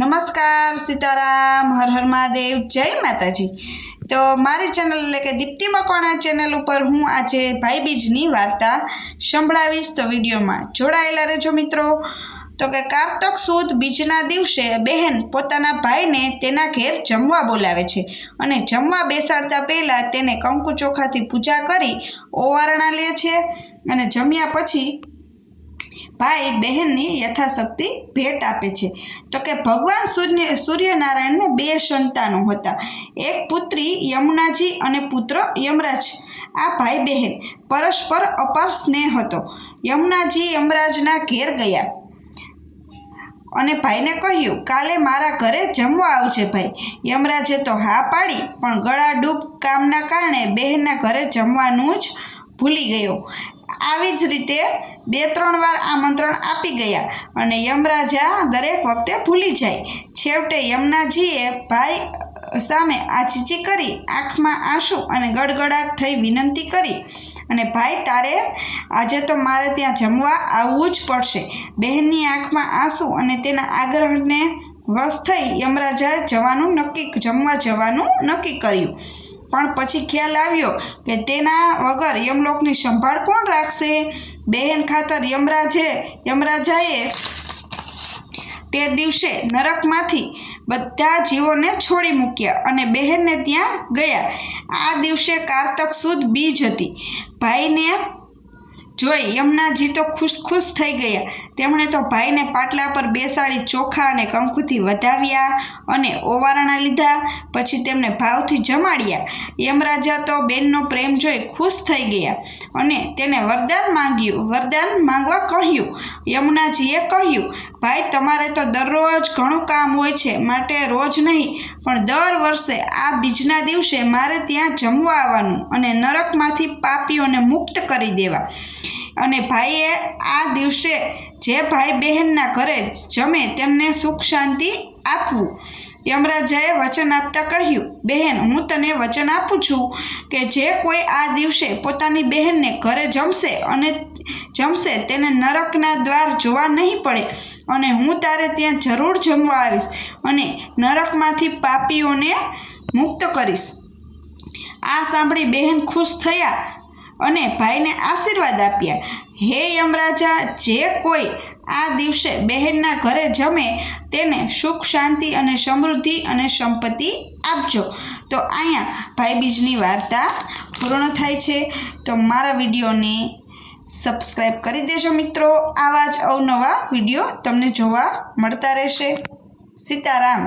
નમસ્કાર, સીતારામ, હર હર મહાદેવ, જય માતાજી. તો મારી ચેનલ એટલે કે દીપ્તિ મકવાણા ચેનલ ઉપર હું આજે ભાઈબીજની વાર્તા સંભળાવીશ. તો વિડીયોમાં જોડાયેલા રહેજો મિત્રો. તો કે કારતક સુદ બીજના દિવસે બહેન પોતાના ભાઈને તેના ઘેર જમવા બોલાવે છે અને જમવા બેસાડતા પહેલાં તેને કંકુ ચોખાથી પૂજા કરી ઓવારણા લે છે અને જમ્યા પછી ભાઈ બહેનની યથાશક્તિ ભેટ આપે છે. તો કે ભગવાન સૂર્ય, સૂર્યનારાયણને બે સંતાનો હતા. એક પુત્રી યમુનાજી અને પુત્ર યમરાજ. આ ભાઈ બહેન પરસ્પર અપાર સ્નેહ હતો. યમુનાજી યમરાજના ઘેર ગયા. અને ભાઈને કહ્યું, કાલે મારા ઘરે જમવા આવજે ભાઈ. યમરાજે તો હા પાડી, પણ ગળા ડૂબ કામના કારણે બહેનના ઘરે જમવાનું જ ભૂલી ગયો. આવી જ રીતે બે, ત્રણ વાર આમંત્રણ આપી ગયા અને યમરાજા દરેક વખતે ભૂલી જાય. છેવટે યમનાજીએ ભાઈ સામે આજીજી કરી આંખમાં આંસુ અને ગડગડાટ થઈ વિનંતી કરી અને ભાઈ તારે આજે તો મારે ત્યાં જમવા આવવું જ પડશે. બહેનની આંખમાં આંસુ અને તેના આગ્રહને વશ થઈ યમરાજાએ જવાનું નક્કી, જમવા જવાનું નક્કી કર્યું. પણ પછી ખ્યાલ આવ્યો કે તેના વગર યમલોકની સંભાળ કોણ રાખશે? બહેન ખાતર યમરાજે, યમરાજાએ તે દિવસે નરકમાંથી બધા જીવોને છોડી મૂક્યા અને બહેનને ત્યાં ગયા. આ દિવસે કારતક સુદ બીજ હતી. ભાઈને જોઈ યમુનાજી તો ખુશ ખુશ થઈ ગયા. તેમણે તો ભાઈને પાટલા પર બેસાડી ચોખા અને કંકુથી વધાવ્યા અને ઓવારણા લીધા, પછી તેમને ભાવથી જમાડ્યા. યમરાજા તો બેનનો પ્રેમ જોઈ ખુશ થઈ ગયા અને તેને વરદાન માંગ્યું, વરદાન માંગવા કહ્યું. યમુનાજીએ કહ્યું ભાઈ, તમારે તો દરરોજ ઘણું કામ હોય છે, માટે રોજ નહીં, પણ દર વર્ષે આ બીજના દિવસે મારે ત્યાં જમવા આવવાનું અને નરકમાંથી પાપીઓને મુક્ત કરી દેવા. અને ભાઈએ આ દિવસે જે ભાઈ બહેનના ઘરે જમે તેમને સુખ શાંતિ આપવું. યમરાજાએ વચન આપતા કહ્યું, બહેન, હું તને વચન આપું છું કે જે કોઈ આ દિવસે પોતાની બહેનને ઘરે જમશે અને જમશે તેને નરકના દ્વાર જોવા નહીં પડે અને હું તારે ત્યાં જરૂર જમવા આવીશ અને નરકમાંથી પાપીઓને મુક્ત કરીશ. આ સાંભળી બહેન ખુશ થયા અને ભાઈને આશીર્વાદ આપ્યા. હે યમરાજા, જે કોઈ આ દિવસે બહેનના ઘરે જમે તેને સુખ, શાંતિ અને સમૃદ્ધિ અને સંપત્તિ આપજો. તો અહીંયા ભાઈબીજની વાર્તા પૂર્ણ થાય છે. તો મારા વિડીયોને સબસ્ક્રાઈબ કરી દેજો મિત્રો. આવા જ અવનવા વીડિયો તમને જોવા મળતા રહેશે. સીતારામ.